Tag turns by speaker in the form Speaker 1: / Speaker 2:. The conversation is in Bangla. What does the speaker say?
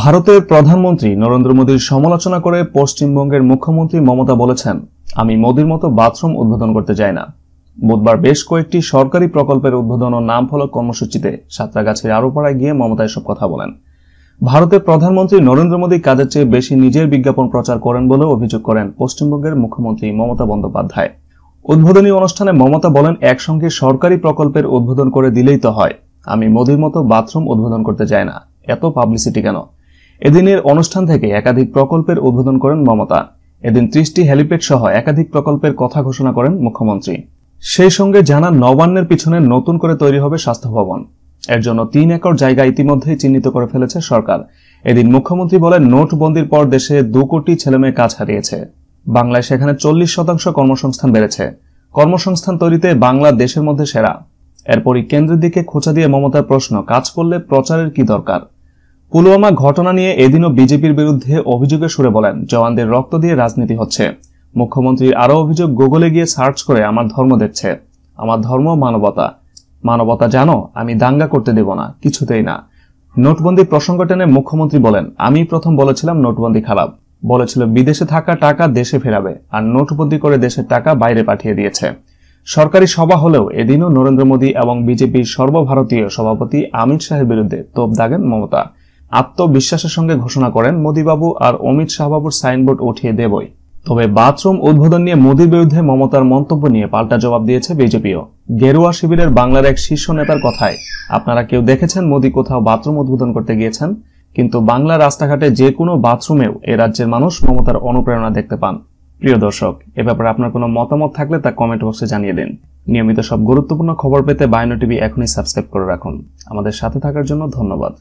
Speaker 1: ভারতের প্রধানমন্ত্রী নরেন্দ্র মোদীর সমালোচনা করে পশ্চিমবঙ্গের মুখ্যমন্ত্রী মমতা বলেছেন, আমি মোদীর মতো বাথরুম উদ্বোধন করতে চাই না। বুধবার বেশ কয়েকটি সরকারি প্রকল্পের উদ্বোধন ও নাম ফলক কর্মসূচিতে সাঁতরাগাছির আরোপাড়ায় গিয়ে মমতা এসব কথা বলেন। ভারতের প্রধানমন্ত্রী নরেন্দ্র মোদী কাজের চেয়ে বেশি নিজের বিজ্ঞাপন প্রচার করেন বলেও অভিযোগ করেন পশ্চিমবঙ্গের মুখ্যমন্ত্রী মমতা বন্দ্যোপাধ্যায়। উদ্বোধনী অনুষ্ঠানে মমতা বলেন, একসঙ্গে সরকারি প্রকল্পের উদ্বোধন করে দিলেই তো হয়। আমি মোদীর মতো বাথরুম উদ্বোধন করতে চাই না। এত পাবলিসিটি কেন? এদিনের অনুষ্ঠান থেকে একাধিক প্রকল্পের উদ্বোধন করেন মমতা। এদিন ত্রিশটি হেলিপ্যাড সহ একাধিক প্রকল্পের কথা ঘোষণা করেন মুখ্যমন্ত্রী। সেই সঙ্গে জানান, নবান্নের পিছনে নতুন করে তৈরি হবে স্বাস্থ্য ভবন। এর জন্য তিন একর জায়গা ইতিমধ্যেই চিহ্নিত করে ফেলেছে সরকার। এদিন মুখ্যমন্ত্রী বলেন, নোটবন্দির পর দেশে দু কোটি ছেলেমেয়ে কাজ হারিয়েছে। বাংলায় সেখানে চল্লিশ শতাংশ কর্মসংস্থান বেড়েছে। কর্মসংস্থান তৈরিতে বাংলা দেশের মধ্যে সেরা। এরপরই কেন্দ্রের দিকে খোঁচা দিয়ে মমতার প্রশ্ন, কাজ করলে প্রচারের কি দরকার? পুলওয়ামা ঘটনা নিয়ে এদিনও বিজেপির বিরুদ্ধে অভিযোগের সুরে বলেন, জওয়ানদের রক্ত দিয়ে রাজনীতি হচ্ছে। মুখ্যমন্ত্রীর আরও অভিযোগ গুগলে গিয়ে সার্চ করে আমার ধর্ম দেখছে। আমার ধর্ম মানবতা। মানবতা জানো আমি দাঙ্গা করতে দেব না, কিছুতেই না। নোটবন্দি প্রসঙ্গ টেনে মুখ্যমন্ত্রী বলেন, আমি প্রথম বলেছিলাম নোটবন্দি খারাপ। বলেছিল, বিদেশে থাকা টাকা দেশে ফেরাবে, আর নোটবন্দি করে দেশের টাকা বাইরে পাঠিয়ে দিয়েছে। সরকারি সভা হলেও এদিনও নরেন্দ্র মোদী এবং বিজেপির সর্বভারতীয় সভাপতি অমিত শাহের বিরুদ্ধে তোপ দাগেন মমতা। আত্মবিশ্বাসের সঙ্গে ঘোষণা করেন মোদীবাবু আর অমিত শাহবাবুর সাইনবোর্ড উঠিয়ে দেবই। তবে বাথরুম উদ্বোধন নিয়ে মোদীর বিরুদ্ধে মমতার মন্তব্য নিয়ে পাল্টা জবাব দিয়েছে বিজেপিও। গেরুয়া শিবিরের বাংলার এক শীর্ষ নেতার কথায়, আপনারা কেউ দেখেছেন মোদী কোথাও বাথরুম উদ্বোধন করতে গিয়েছেন? কিন্তু বাংলা রাস্তাঘাটে যে কোনো বাথরুমেও এ রাজ্যের মানুষ মমতার অনুপ্রেরণা দেখতে পান। প্রিয় দর্শক, এ ব্যাপারে আপনার কোনো মতামত থাকলে তা কমেন্ট বক্সে জানিয়ে দিন। নিয়মিত সব গুরুত্বপূর্ণ খবর পেতে বায়নো টিভি এখনই সাবস্ক্রাইব করে রাখুন। আমাদের সাথে থাকার জন্য ধন্যবাদ।